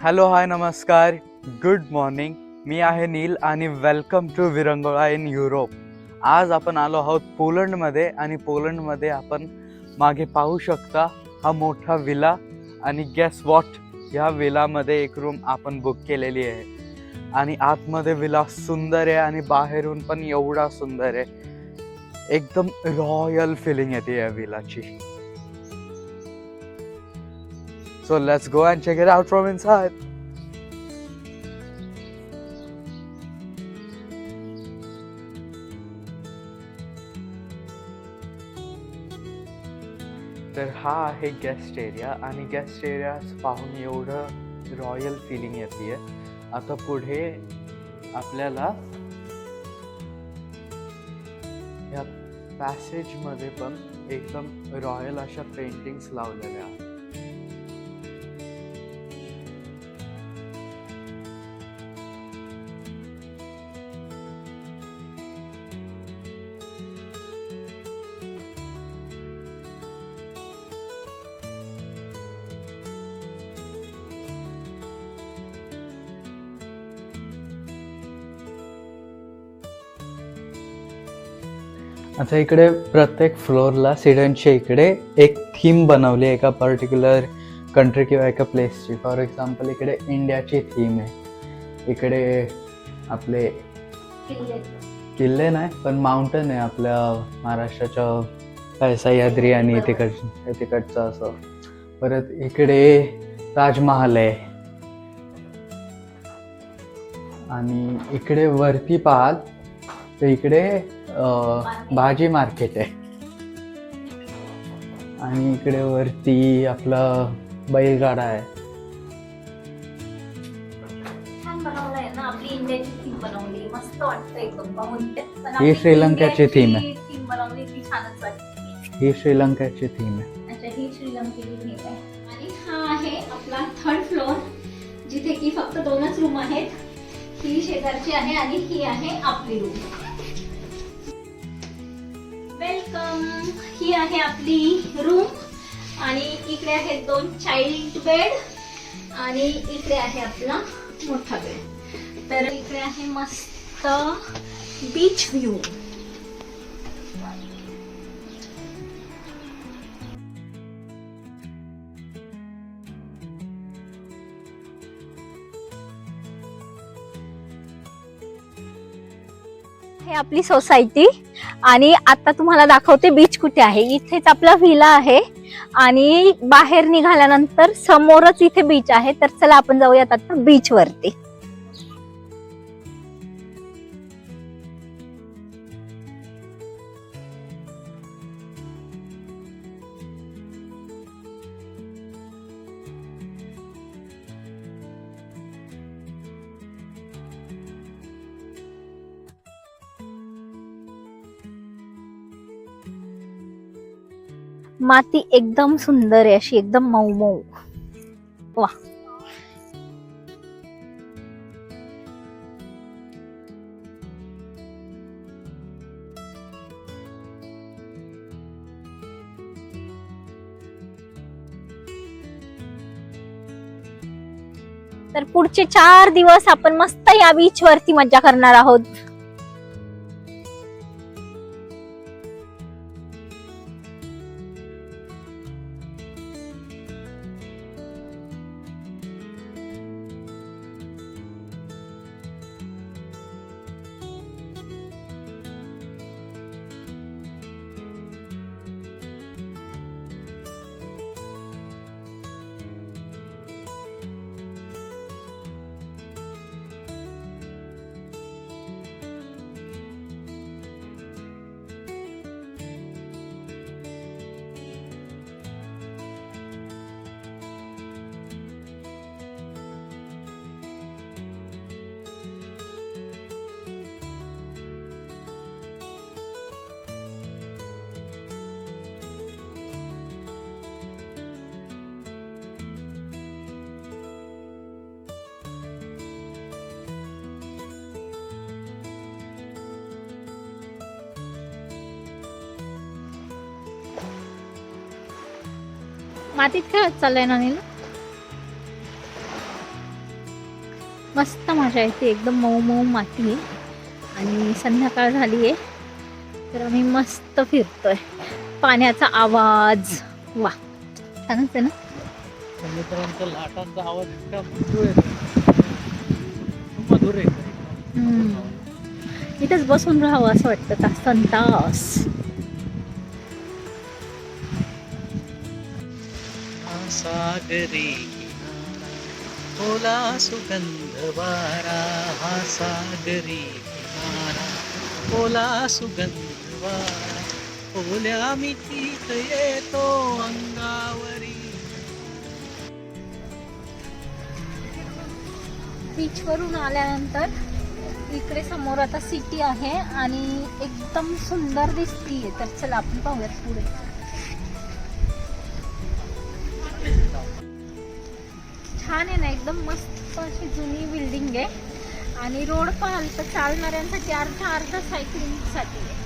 Hello hi नमस्कार good morning मी आहे नील आणि welcome to Virangula in Europe आज आपण आलो आहोत पोलंडमध्ये आणि पोलंडमध्ये आपण मागे पाहू शकता हा मोठा विला आणि गॅस वॉट ह्या विलामध्ये एक रूम आपण बुक केलेली आहे. आणि आतमध्ये विला सुंदर आहे आणि बाहेरून पण एवढा सुंदर आहे. एकदम रॉयल फिलिंग येते या विलाची. So let's go and check it out from inside. तर हा आहे गेस्ट एरिया आणि गेस्ट एरिया पाहून एवढं रॉयल फिलिंग येते आहे आता पुढे आपल्याला या पॅसेजमध्ये पण एकदम रॉयल अशा पेंटिंग्स लावलेल्या आता इकडे प्रत्येक फ्लोअरला सिडनच्या इकडे एक थीम बनवली आहे एका पर्टिक्युलर कंट्री किंवा एका प्लेसची फॉर एक्झाम्पल इकडे इंडियाची थीम आहे. इकडे आपले किल्ले नाही पण माउंटन आहे आपल्या महाराष्ट्राच्या काय सह्याद्री आणि तिकड तिकडचं असं. परत इकडे ताजमहाल आहे. आणि इकडे वरती पाहाल तर इकडे भाजी मार्केट आहे. आणि इकडे वरती आपला बैलगाडा आहे. ही श्रीलंकाची ही थीम आहे. ही श्रीलंकेची थीम आहे. आणि हा आहे आपला थर्ड फ्लोअर जिथे की फक्त दोनच रूम आहेत. ही शेजारची आहे आणि ही आहे आपली रूम ही आहे आपली रूम आणि इकडे आहेत दोन चाइल्ड बेड आणि इकडे आहे आपला मोठा बेड तर इकडे आहे मस्त बीच व्ह्यू आहे आपली सोसायटी. आणि आता तुम्हाला दाखवते बीच कुठे आहे. इथेच आपला व्हिला आहे. आणि बाहेर निघाल्यानंतर समोरच इथे बीच आहे. तर चला आपण जाऊयात आता बीच माती एकदम सुंदर आहे अशी एकदम मऊ मऊ. वा. तर पुढचे चार दिवस आपण मस्त या बीच वरती मज्जा करणार आहोत. मातीत खेळत चाललंय ना नील? मस्त मजा येते एकदम मऊ मऊ माती आहे. आणि संध्याकाळ झाली आहे तर आम्ही मस्त फिरतोय. पाण्याचा आवाज वा छानच आहे ना? लाटांचा आवाज हम्म. इथंच बसून राहावं असं वाटतं तासन तास. सागरी. ओला सुगंध वारा हा सागरी किनारा. ओला सुगंध वारा ओल्या मिठीत येतो अंगावरी. बीचवरून आल्यानंतर इकडे समोर आता सिटी आहे आणि एकदम सुंदर दिसतीये. तर चला आपण पाहूयात पुढे. छान आहे ना एकदम मस्त अशी जुनी बिल्डिंग आहे. आणि रोड पाहाल तर चालणाऱ्यांसाठी अर्धा अर्धा सायकलिंगसाठी आहे.